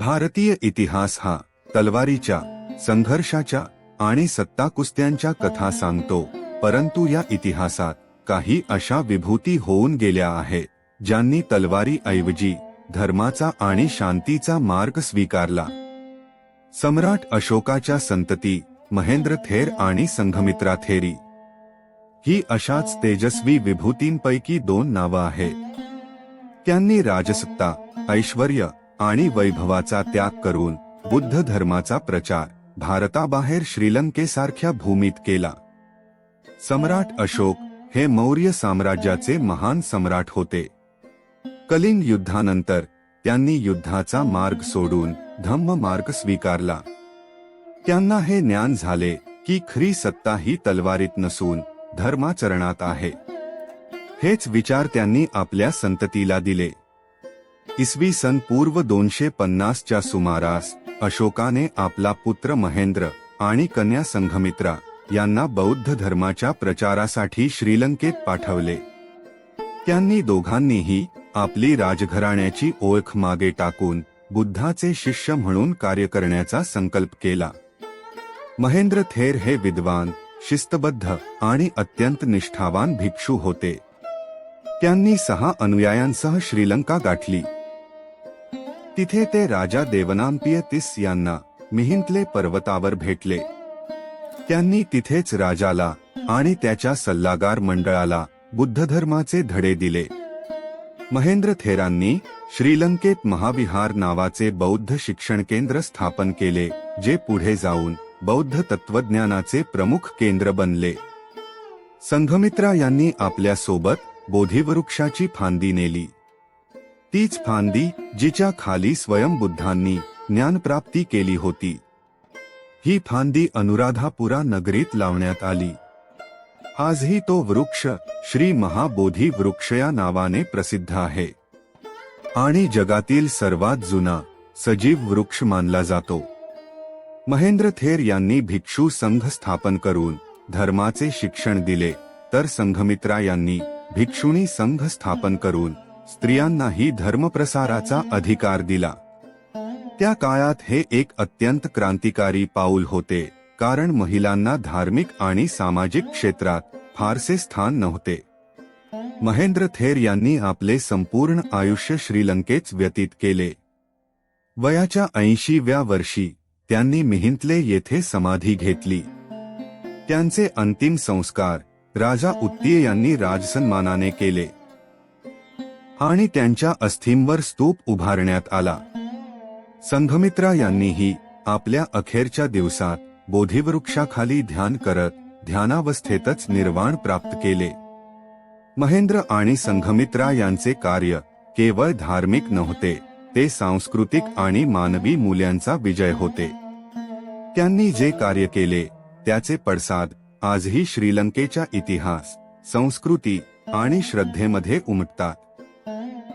भारतीय इतिहास हा तलवारीच्या संघर्षाच्या आणि सत्ता कुस्त्यांच्या कथा सांगतो परंतु या इतिहासात काही अशा विभूती होऊन गेल्या आहेत ज्यांनी तलवारी ऐवजी धर्माचा आणि शांतीचा मार्ग स्वीकारला. सम्राट अशोकाच्या संतती महेंद्र थेर आणि संघमित्रा थेरी. ही अशाच तेजस्वी विभूतींपैकी दोन नावं आहेत. त्यांनी राजसत्ता ऐश्वर्य आणि वैभवाचा त्याग करून बुद्ध धर्माचा प्रचार भारताबाहेर श्रीलंकेसारख्या भूमीत केला. सम्राट अशोक हे मौर्य साम्राज्याचे महान सम्राट होते. कलिंग युद्धानंतर त्यांनी युद्धाचा मार्ग सोडून धम्म मार्ग स्वीकारला. त्यांना हे ज्ञान झाले की खरी सत्ता ही तलवारीत नसून धर्माचरणात आहे. हेच विचार त्यांनी आपल्या संततीला दिले. इसवी सन पूर्व दोनशे पन्नासच्या सुमारास अशोकाने आपला पुत्र महेंद्र आणि कन्या संघमित्रा यांना बौद्ध धर्माच्या प्रचारासाठी श्रीलंकेत पाठवले. त्यांनी दोघांनीही आपली राजघराण्याची ओळख मागे टाकून बुद्धाचे शिष्य म्हणून कार्य करण्याचा संकल्प केला. महेंद्र थेर हे विद्वान शिस्तबद्ध आणि अत्यंत निष्ठावान भिक्षू होते. त्यांनी सहा अनुयायांसह श्रीलंका गाठली. तिथे ते राजा देवनांपिय तिस यांना मिहिंतले पर्वतावर भेटले. त्यांनी तिथेच राजाला आणि त्याच्या सल्लागार मंडळाला बुद्ध धर्माचे धडे दिले. महेंद्र थेरांनी श्रीलंकेत महाविहार नावाचे बौद्ध शिक्षण केंद्र स्थापन केले जे पुढे जाऊन बौद्ध तत्वज्ञानाचे प्रमुख केंद्र बनले. संघमित्रा यांनी आपल्यासोबत बोधिवृक्षाची फांदी नेली. तीच फांदी जिच्या खाली स्वयंबुद्धांनी ज्ञानप्राप्ती केली होती. ही फांदी अनुराधापुरा नगरीत लावण्यात आली. आजही तो वृक्ष श्री महाबोधी वृक्ष या नावाने प्रसिद्ध आहे. आणि जगातील सर्वात जुना सजीव वृक्ष मानला जातो. महेंद्र थेर यांनी भिक्षू संघ स्थापन करून धर्माचे शिक्षण दिले तर संघमित्रा यांनी भिक्षुणी संघ स्थापन करून स्त्रियांनाही धर्मप्रसाराचा अधिकार दिला. त्या काळात हे एक अत्यंत क्रांतिकारी पाऊल होते कारण महिलांना धार्मिक आणि सामाजिक क्षेत्रात फारसे स्थान नव्हते. महेंद्र थेर यांनी आपले संपूर्ण आयुष्य श्रीलंकेत व्यतीत केले. वयाच्या ऐंशीव्या वर्षी त्यांनी मिहिंतले येथे समाधी घेतली. त्यांचे अंतिम संस्कार राजा उत्तीय यांनी राजसन्मानाने केले. आणि त्यांच्या अस्थींवर स्तूप उभारण्यात आला. संघमित्रा यांनीही आपल्या अखेरच्या दिवसात बोधिवृक्षाखाली ध्यान करत ध्यानावस्थेतच निर्वाण प्राप्त केले. महेंद्र आणि संघमित्रा यांचे कार्य केवळ धार्मिक नव्हते ते सांस्कृतिक आणि मानवी मूल्यांचा विजय होते. त्यांनी जे कार्य केले त्याचे पडसाद आजही श्रीलंकेच्या इतिहास संस्कृती आणि श्रद्धेमध्ये उमटतात.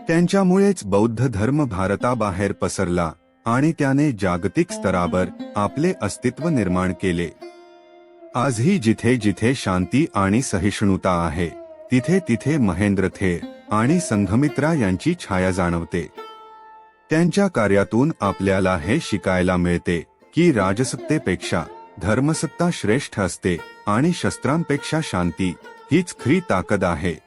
त्यांच्यामुळेच बौद्ध धर्म भारताबाहेर पसरला आणि त्याने जागतिक स्तरावर आपले अस्तित्व निर्माण केले. आजही जिथे जिथे शांती आणि सहिष्णुता आहे तिथे तिथे महेंद्र थेर आणि संघमित्रा यांची छाया जाणवते. त्यांच्या कार्यातून आपल्याला हे शिकायला मिळते की राजसत्तेपेक्षा धर्मसत्ता श्रेष्ठ असते आणि शस्त्रांपेक्षा शांती हीच खरी ताकद आहे.